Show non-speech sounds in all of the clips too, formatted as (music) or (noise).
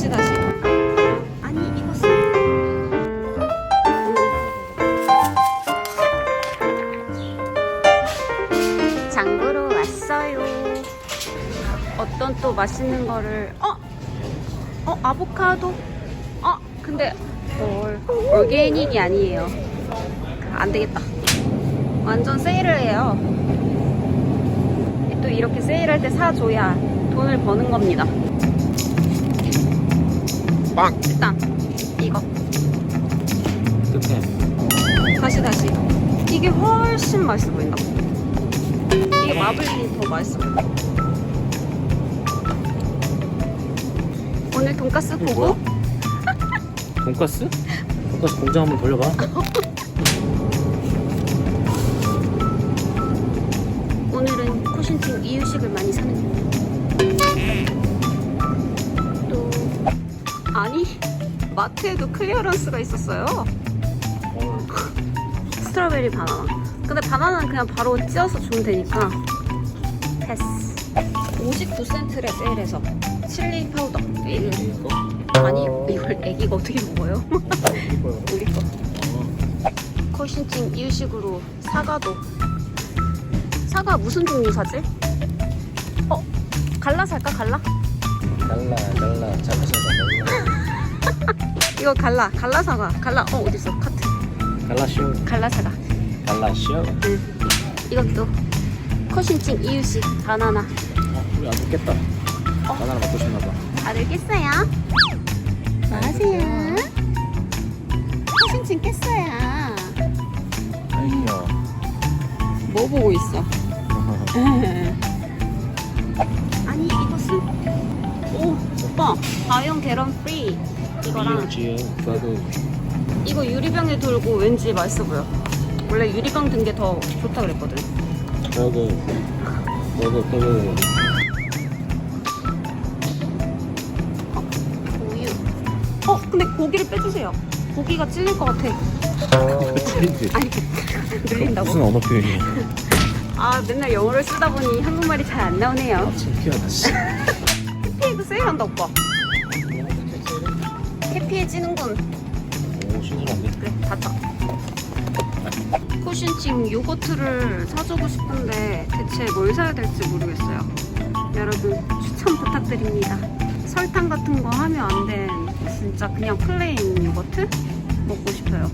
다시 다시. 아니 이것은 장보러 왔어요. 어떤 또 맛있는 거를 어? 어 아보카도? 어 근데 뭘 올게닉이 아니에요. 안 되겠다. 완전 세일을 해요. 또 이렇게 세일할 때 사줘야 돈을 버는 겁니다. 빵! 일단 이거 끝에 다시 다시 이게 훨씬 맛있어 보인다. 이게 마블링이 더 맛있어 보인다. 오늘 돈가스 보고 (laughs) 돈가스? 돈가스 공장 한번 돌려봐 오늘은 코신팅 이유식을 많이 사는 또 아니 마트에도 클리어런스가 있었어요 스트로베리 바나나 근데 바나나는 그냥 바로 찧어서 주면 되니까 패스 59센트래 세일해서 칠리 파우더 이거? 아니 이걸 애기가 어떻게 먹어요? (laughs) 우리 거 코신팅 이유식으로 사과도 사과 무슨 종류 사지? 어? 갈라 살까 갈라? 달라 달라 잠깐만 이거 갈라. 갈라 사과 갈라. 어 어딨어? 카트. 달라쇼. 갈라 사과 달라쇼? 응. 이것도. 코신팅 이유식. 바나나. 어, 우리 안 먹겠다. 바나나 먹고 싶나봐. 알겠어요? 뭐하세요? 코신팅 깼어요. 아이요 뭐 보고 있어? (laughs) 아니 이것은 오 오빠. 아연 계란 프리 이거랑 지요 이거 유리병에 돌고 왠지 맛있어 보여. 원래 유리병 든 게 더 좋다 그랬거든. 그거 그거 그거 우유. 어 근데 고기를 빼주세요. 고기가 찔릴 것 같아. 챌린지. 아니 늘린다고? 무슨 언어 표현이야? 아 맨날 영어를 쓰다 보니 한국말이 잘 안 나오네요. 아 창피하다 씨. (laughs) 해피에그 세일한다 오빠 해피해지는군 오 신선한데? 그래 닫자 쿠신칭 요거트를 사주고 싶은데 대체 뭘 사야 될지 모르겠어요. 여러분 추천 부탁드립니다. 설탕 같은 거 하면 안 된 진짜 그냥 플레인 요거트 먹고 싶어요.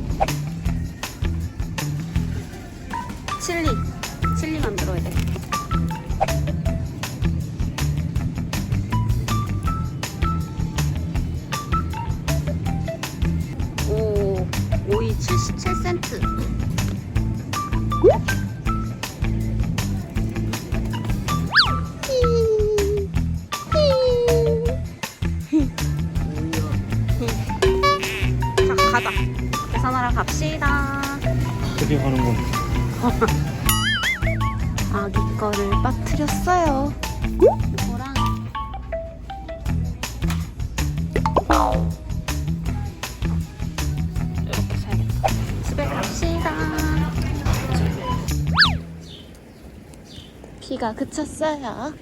칠리. 칠리 만들어야 돼 자, 가자. 계산하러 갑시다. 드디어 가는군 (laughs) 아기 거를 빠뜨렸어요. 이거랑 이렇게 사야겠다. 집에 갑시다. 비가 그쳤어요.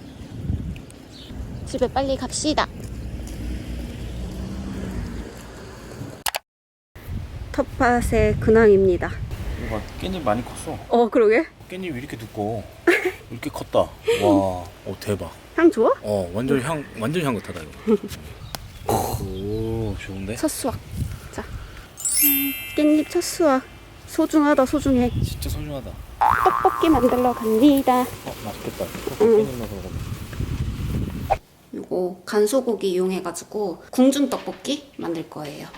집에 빨리 갑시다. 텃밭의 근황입니다. 이거 깻잎 많이 컸어 어, 그러게. 깻잎 왜 이렇게 두꺼워 이렇게 컸다 와 오 대박 향 좋아? 어 완전 향 완전 향긋하다 이거 오 좋은데 첫 수확. 자, 음, 깻잎 첫 수확. 소중하다, 소중해. 진짜 소중하다 떡볶이 만들러 갑니다. 어 맛있겠다 응. 깻잎 넣어서 먹으면 요거 간소고기 이용해가지고 궁중 떡볶이 만들 거예요.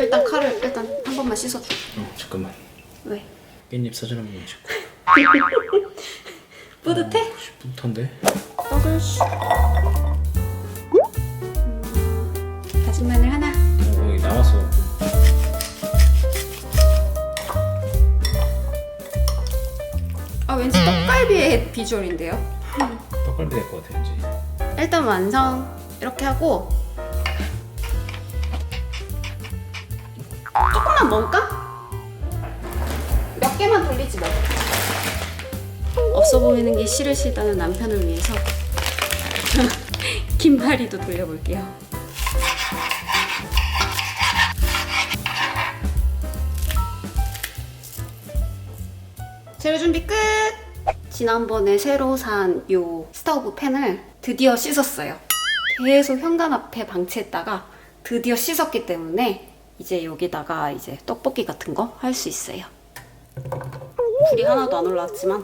일단 칼을 일단 한 번만 씻어줘. 응, 잠깐만 왜? 깻잎 사진 한 번 찍고 (laughs) 뿌듯해? 뿌듯한데 떡을 슉. 음, 다진 마늘 하나. 어, 여기 나와서 아 왠지 떡갈비의 비주얼인데요. 떡갈비 될 것 같아 왠지 일단 완성 이렇게 하고 먹을까? 몇 개만 돌리지 뭐 없어 보이는 게 싫으시다는 남편을 위해서 (laughs) 김말이도 돌려볼게요. 재료 준비 끝! 지난번에 새로 산 요 스타우브 팬을 드디어 씻었어요. 계속 현관 앞에 방치했다가 드디어 씻었기 때문에 이제 여기다가 이제 떡볶이 같은 거 할 수 있어요. 불이 하나도 안 올라왔지만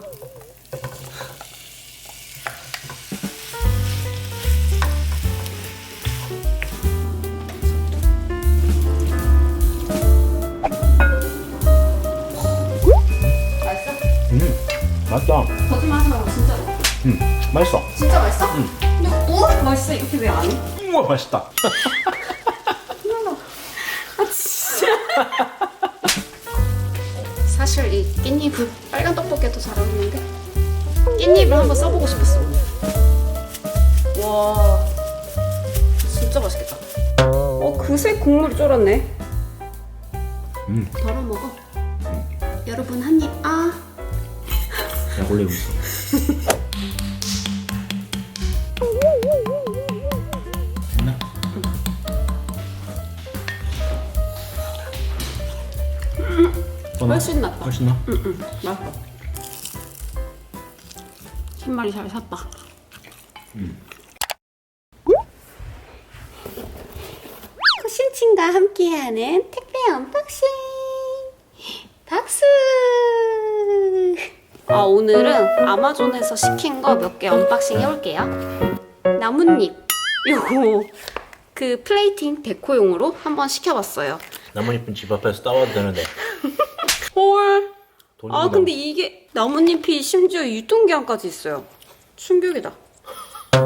맛있어? 음, 맛있다. 거짓말 하지 말고 진짜로. 음, 맛있어. 진짜 맛있어? 응. 근데 어? 맛있어 이렇게 왜 안 해? 우와, 맛있다. (laughs) 사실 이 깻잎은 빨간 떡볶이도 잘 어울리는데 깻잎을 한번 써보고 싶었어. 와, 진짜 맛있겠다. 어 그새 국물이 쫄았네. 음, 덜어 먹어. 여러분 한 입 아. 약 올리고 있어. 훨씬 낫다. 훨씬 나? 응응 맛있어. 흰말이 잘 샀다. 코신친과 함께하는 택배 언박싱 박수. 아 오늘은 아마존에서 시킨 거 몇 개 언박싱 해볼게요. 나뭇잎 요거 그 플레이팅 데코용으로 한번 시켜봤어요. 나뭇잎은 집 앞에서 따와도 되는데. 헐. 아 근데 이게 나뭇잎이 심지어 유통기한까지 있어요. 충격이다.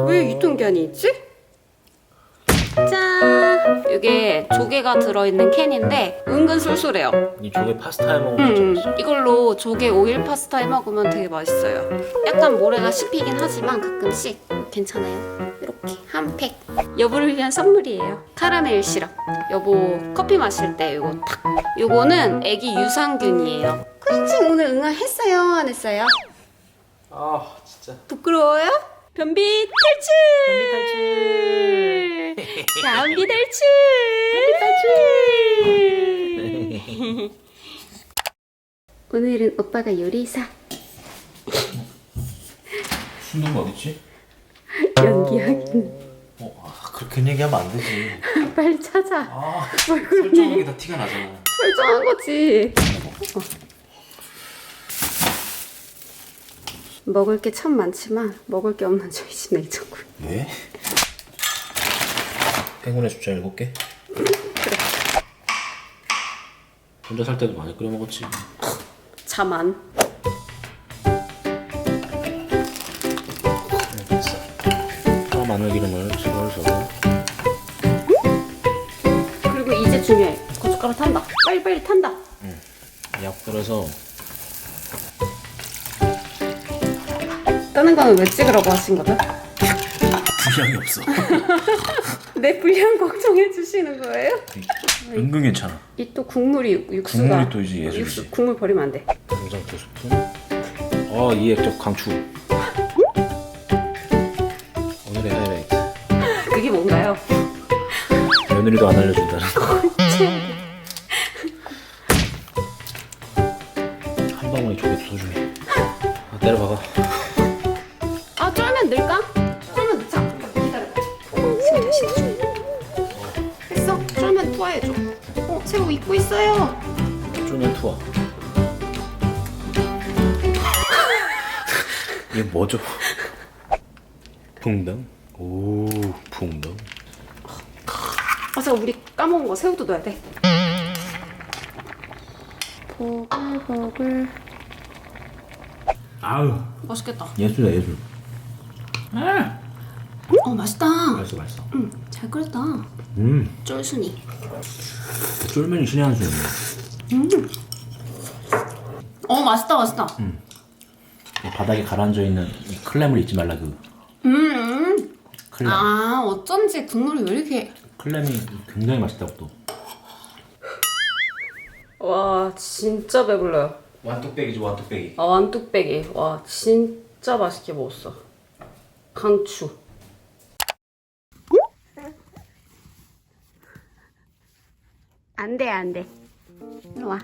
왜 유통기한이 있지? 짠! 이게 조개가 들어있는 캔인데 은근 술술해요. 이 조개 파스타 해 먹으면 음, 맛있어. 이걸로 조개 오일 파스타 해 먹으면 되게 맛있어요. 약간 모래가 씹히긴 하지만 가끔씩 괜찮아요. 이렇게 한 팩. 여보를 위한 선물이에요. 카라멜 시럽. 여보 커피 마실 때 이거 탁. 요거는 애기 유산균이에요. 코인칭 오늘 응아했어요? 안 했어요? 아, 진짜. 부끄러워요? 변비 탈출! 변비 탈출! 탈출! 오늘은 오빠가 요리사 숨는 거 어딨지? 연기하기는 어, 아, 그렇게 얘기하면 안 되지. (laughs) 빨리 찾아 아, 설정하게 얘기 다 티가 나잖아. 설정한 거지 어. 먹을 게 참 많지만 먹을 게 없는 저희 집 냉장고 왜? 행운의 숫자 7개? 혼자 살 때도 많이 끓여 먹었지. 자만. 파 마늘 기름을 집어서 그리고 이제 중요해 고춧가루 탄다 빨리빨리 탄다 약 뿌려서 다른 거는 왜 찍으라고 하신 거죠? (laughs) 분량이 없어. (laughs) 내 분량 걱정해 주시는 거예요? 은근 괜찮아. 이 또 국물이 육수가 국물이 또 이제 예술이지. 육수 국물 버리면 안 돼. 간장 두 스푼. 아, 이 액젓 강추. 오늘의 하이라이트. 그게 뭔가요? 며느리도 안 알려준다는 거. 이게 뭐죠? 붕당? 오, 붕당. 아 잠깐 우리 까먹은 거 새우도 넣어야 돼. 보글보글. 아우, 맛있겠다. 예술이야, 예술. 아, 어 맛있다. 맛있어, 맛있어. 응, 잘 끓였다. 음, 쫄순이. 쫄면이 신의 한 수였네. 어 맛있다 맛있다. 바닥에 가라앉아 있는 이 클램을 잊지 말라 그 음, 음. 클램. 아 어쩐지 국물이 왜 이렇게 클램이 굉장히 맛있다고 또. 와 진짜 배불러요. 완뚝배기지 완뚝배기. 아 완뚝배기. 와 진짜 맛있게 먹었어. 강추. 안돼 안돼. 일로 와.